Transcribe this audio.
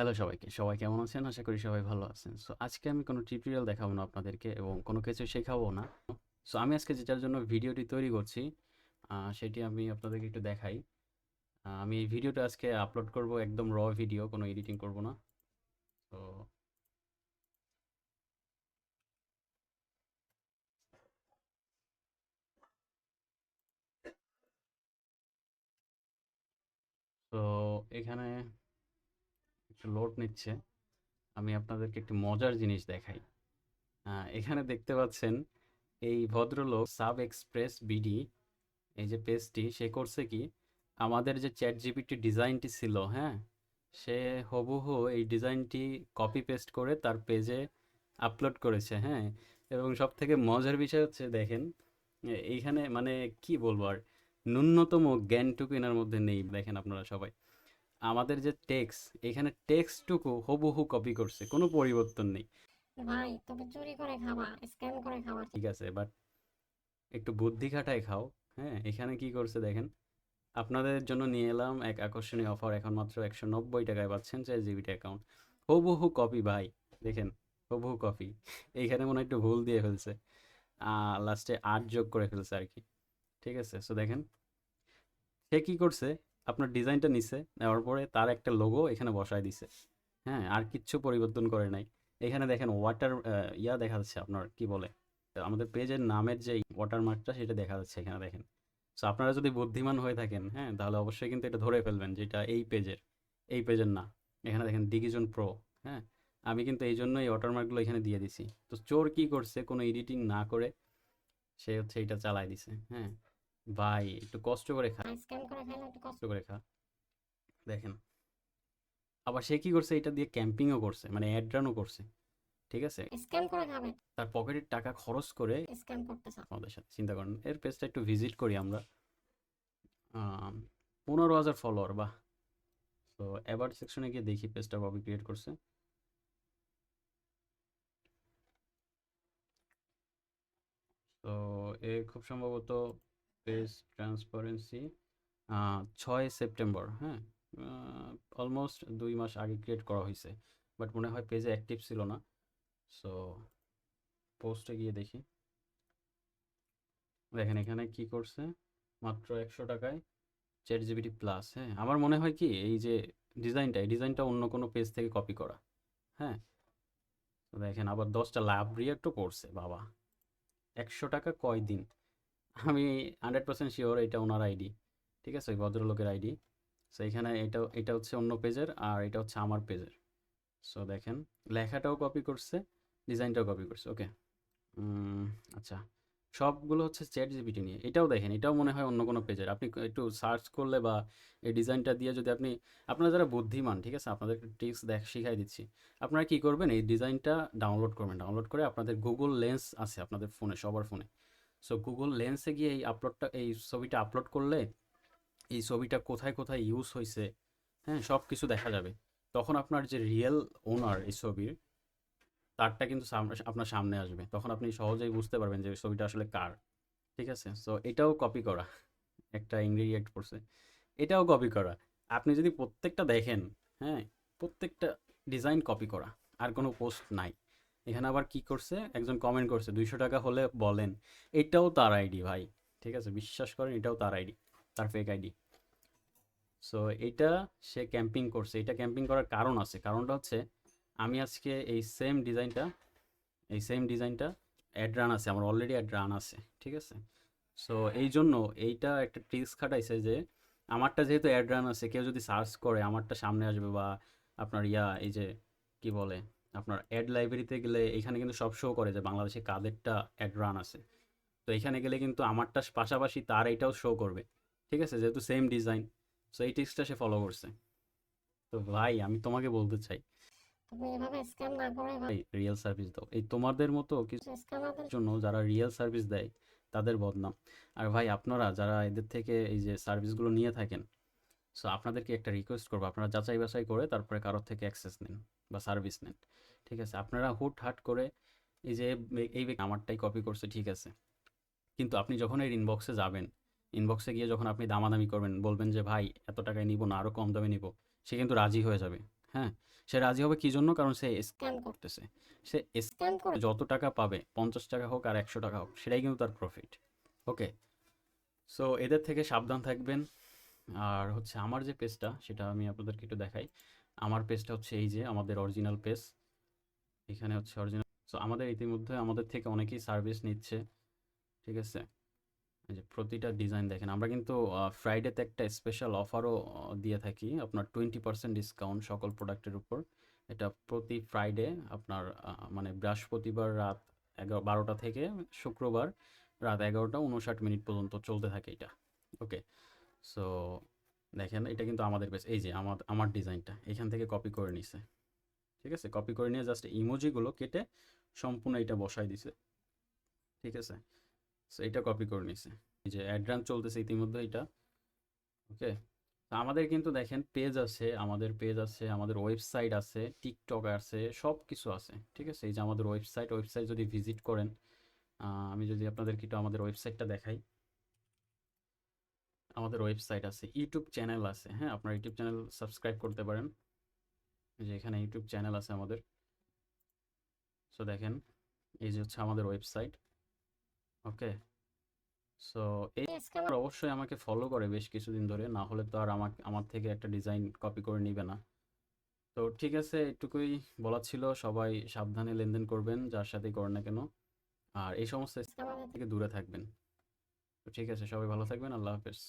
Hello সবাইকে। সবাই কেমন আছেন? আশা করি সবাই ভালো আছেন। সো আজকে আমি কোনো টিউটোরিয়াল দেখাবো না আপনাদেরকে এবং কোনো কিছু শেখাবো না। সো আমি আজকে যেটার জন্য ভিডিওটি তৈরি করছি সেটি আমি আপনাদেরকে একটু দেখাই। আমি এই ভিডিওটা আজকে আপলোড করব একদম র ভিডিও, কোনো এডিটিং করব না। তো তো এখানে একটু লোড নিচ্ছে। আমি আপনাদেরকে একটু মজার জিনিস দেখাই। এখানে দেখতে পাচ্ছেন এই ভদ্রলোক সাব এক্সপ্রেস বিডি এই যে পেজটি সে করছে কি আমাদের যে ChatGPT ডিজাইনটি ছিল, হ্যাঁ? সে হুবহু এই ডিজাইনটি কপি পেস্ট করে তার পেজে আপলোড করেছে, হ্যাঁ? এবং সব থেকে মজার বিষয় হচ্ছে দেখেন এইখানে মানে কি বলব আর ন্যূনতম জ্ঞানটুকু এনার মধ্যে নেই দেখেন আপনারা সবাই। আমাদের যে টেক্স এখানে টেক্সটটুকু হুবহু কপি করছে। কোনো পরিবর্তন নেই। ভাই তুমি চুরি করে খাবা স্ক্যাম করে খাবা ঠিক আছে বাট একটু বুদ্ধি খাটায় খাও, হ্যাঁ? এখানে কি করছে দেখেন। আপনাদের জন্য নিয়ে এলাম এক আকর্ষণীয় অফার এখন মাত্র ৳১৯০ য় পাচ্ছেন ChatGPT অ্যাকাউন্ট। হুবহু কপি ভাই। দেখেন হুবহু কপি। এইখানে মনে হয় একটু ভুল দিয়ে ফেলছে। লাস্টে আট যোগ করে ফেলছে আর কি ঠিক আছে? সো দেখেন। সে কি করছে আপনার ডিজাইনটা নিছে, নেওয়ার পরে তার একটা লোগো এখানে বসায় দিছে। হ্যাঁ? আর কিচ্ছু পরিবর্তন করে নাই। এখানে দেখেন ওয়াটার ইয়া দেখা যাচ্ছে আপনার কি বলে? আমাদের পেজের নামের যে ওয়াটারমার্কটা সেটা দেখা যাচ্ছে এখানে দেখেন। সো আপনারা যদি বুদ্ধিমান হয়ে থাকেন, হ্যাঁ? তাহলে অবশ্যই কিন্তু এটা ধরে ফেলবেন যে এটা এই পেজের, এই পেজের না। এখানে দেখেন ডিভিজন প্রো, হ্যাঁ? আমি কিন্তু এইজন্য এই ওয়াটারমার্কগুলো এখানে দিয়ে দিছি। তো চোর কি করছে কোনো এডিটিং না করে সে হচ্ছে এটা চালায় দিছে, হ্যাঁ? ভাই একটু কষ্ট করে খা। একটু কষ্ট করে খা। দেখেন। আবার সে কি করছে এটা দিয়ে ক্যাম্পিংও করছে। মানে অ্যাড রানও করছে। ঠিক আছে? স্ক্যাম করে খাবে তার পকেটের টাকা খরচ করে স্ক্যাম করতেছ আমাদের সাথে চিন্তা করেন। এর পেজটা একটু ভিজিট করি আমরা। আম ১৫,০০০ ফলোয়ার বাহ! তো অ্যাবাউট সেকশনে গিয়ে দেখি পেজটা কবে ক্রিয়েট করছে। তো এ খুব সম্ভবত পেজ ট্রান্সপারেন্সি ৬ সেপ্টেম্বর, হ্যাঁ? অলমোস্ট দুই মাস আগে ক্রিয়েট করা হয়েছে বাট মনে হয় পেজে অ্যাক্টিভ ছিল না। সো পোস্টে গিয়ে দেখি। দেখেন এখানে কি করছে? মাত্র ৳১০০ য় ChatGPT প্লাস, হ্যাঁ? আমার মনে হয় কি এই যে ডিজাইনটা, এই ডিজাইনটা অন্য কোনো পেজ থেকে কপি করা। হ্যাঁ? দেখেন আবার ১০ টা লাভ রিঅ্যাক্টও করছে বাবা! ৳১০০ কয়দিন? আমি 100% সিউর এটা উনার আইডি। ঠিক আছে? ওই ভদ্রলোকের আইডি। সো এখানে এটা এটা হচ্ছে অন্য পেজের আর এটা হচ্ছে আমার পেজের। সো দেখেন লেখাটাও কপি করছে, ডিজাইনটাও কপি করছে। ওকে। আচ্ছা। সবগুলো হচ্ছে ChatGPT নিয়ে। এটাও দেখেন, এটাও মনে হয় অন্য কোনো পেজের। আপনি একটু সার্চ করলে বা এই ডিজাইনটা দিয়ে যদি আপনি আপনারা যারা বুদ্ধিমান, ঠিক আছে? আপনাদেরকে ট্রিক্স দেখ শিখাই দিচ্ছি। আপনারা কি করবেন এই ডিজাইনটা ডাউনলোড করবেন। ডাউনলোড করে আপনাদের গুগল লেন্স আছে আপনাদের ফোনে, সবার ফোনে। সো গুগল লেন্সে গিয়ে এই আপলোডটা এই ছবিটা আপলোড করলে এই ছবিটা কোথায়, কোথায় ইউজ হয়েছে হ্যাঁ? সব কিছু দেখা যাবে। তখন আপনার যে রিয়েল ওনার এই ছবির তারটা কিন্তু আপনার সামনে আসবে। তখন আপনি সহজেই বুঝতে পারবেন যে ছবিটা আসলে কার। ঠিক আছে? সো এটাও কপি করা। একটা ইনগ্রেডিয়েন্ট পড়ছে। এটাও কপি করা। আপনি যদি প্রত্যেকটা দেখেন, হ্যাঁ? প্রত্যেকটা ডিজাইন কপি করা। আর কোনো পোস্ট নাই। এখানে আবার কি করছে? একজন কমেন্ট করছে ৳২০০ হলে বলেন। এটাও তার আইডি ভাই। ঠিক আছে? বিশ্বাস করেন এটাও তার আইডি। তার ফেক আইডি। সো এইটা সে ক্যাম্পিং করছে। এটা ক্যাম্পিং করার কারণ আছে। কারণটা হচ্ছে আমি আজকে এই সেম ডিজাইনটা, এই সেম ডিজাইনটা অ্যাড রান আছে। আমার অলরেডি অ্যাড রান আছে। ঠিক আছে? সো এই জন্য এইটা একটা ট্রিক্স খাটাইছে যে আমারটা যেহেতু অ্যাড রান আছে কেউ যদি সার্চ করে আমারটা সামনে আসবে বা আপনার ইয়া এই যে কি বলে? আপনার অ্যাড লাইব্রেরিতে গেলে এখানে কিন্তু সব শো করে যে বাংলাদেশে কাদেরটা অ্যাড রান আছে। তো এখানে গেলে কিন্তু আমারটা পাশাপাশি তার এটাও শো করবে। ঠিক আছে? যেহেতু সেম ডিজাইন। সো এই ট্রিক্সটা সে ফলো করছে। তো ভাই আমি তোমাকে বলতে চাই রিয়েল সার্ভিস দাও। এই তোমাদের মতো কিছু জন্য যারা রিয়েল সার্ভিস দেয় তাদের বদনাম। আর ভাই আপনারা যারা এদের থেকে এই যে সার্ভিসগুলো নিয়ে থাকেন, সো আপনাদেরকে একটা রিকোয়েস্ট করব। আপনারা যাচাই বাছাই করে তারপরে কারোর থেকে অ্যাক্সেস নেন বা সার্ভিস নেন। ঠিক আছে? আপনারা হুটহাট করে এই যে এই ব্যক্তি আমারটাই কপি করছে ঠিক আছে। কিন্তু আপনি যখন এর ইনবক্সে যাবেন, ইনবক্সে গিয়ে যখন আপনি দামাদামি করবেন, বলবেন যে ভাই এত টাকায় নিব না, আরও কম দামে নিব। সে কিন্তু রাজি হয়ে যাবে। হ্যাঁ সে রাজি হবে কি জন্য কারণ সে স্ক্যাম করতেছে সে স্ক্যাম করে যত টাকা পাবে পঞ্চাশ টাকা হোক আর একশো টাকা হোক সেটাই কিন্তু তার প্রফিট ওকে সো এদের থেকে সাবধান থাকবেন আর হচ্ছে আমার যে পেজটা সেটা আমি আপনাদেরকে একটু দেখাই আমার পেজটা হচ্ছে এই যে আমাদের অরিজিনাল পেজ এখানে হচ্ছে অরিজিনাল সো আমাদের ইতিমধ্যে আমাদের থেকে অনেকেই সার্ভিস নিচ্ছে, ঠিক আছে? যে প্রতিটা ডিজাইন দেখেন, আমরা কিন্তু ফ্রাইডেতে একটা স্পেশাল অফারও দিয়ে থাকি, আপনার টোয়েন্টি পার্সেন্ট ডিসকাউন্ট সকল প্রোডাক্টের উপর। এটা প্রতি ফ্রাইডে আপনার মানে বৃহস্পতিবার রাত এগারো, বারোটা থেকে শুক্রবার রাত এগারোটা উনষাট মিনিট পর্যন্ত চলতে থাকে এটা ওকে সো দেখেন, এটা কিন্তু আমাদের বেশ এই যে আমার আমার ডিজাইনটা এখান থেকে কপি করে নিছে। ঠিক আছে? কপি করে নিয়ে জাস্ট ইমোজিগুলো কেটে সম্পূর্ণ এটা বসাই দিছে। ঠিক আছে? সো এটা কপি করে নিছে। এই যে অ্যাড্রান চলতেছে ইতিমধ্যে এটা। ওকে আমাদের কিন্তু দেখেন পেজ আছে, আমাদের পেজ আছে, আমাদের ওয়েবসাইট আছে টিকটক আছে সব কিছু আছে। ঠিক আছে? এই যে আমাদের ওয়েবসাইট ওয়েবসাইট যদি ভিজিট করেন আমি যদি আপনাদেরকে একটু আমাদের ওয়েবসাইটটা দেখাই। আমাদের ওয়েবসাইট আছে ইউটিউব চ্যানেল আছে। হ্যাঁ আপনার ইউটিউব চ্যানেল সাবস্ক্রাইব করতে পারেন। যে এখানে ইউটিউব চ্যানেল আছে আমাদের। সো দেখেন এই যে হচ্ছে আমাদের ওয়েবসাইট ওকে সো এই অবশ্যই আমাকে ফলো করে বেশ কিছুদিন ধরে না হলে তো আর আমাকে আমার থেকে একটা ডিজাইন কপি করে নিবে না। তো ঠিক আছে এটুকুই বলা ছিল। সবাই সাবধানে লেনদেন করবেন যার সাথেই করেন না কেন। আর এই সমস্ত থেকে দূরে থাকবেন। তো ঠিক আছে সবাই ভালো থাকবেন। আল্লাহ হাফেজ।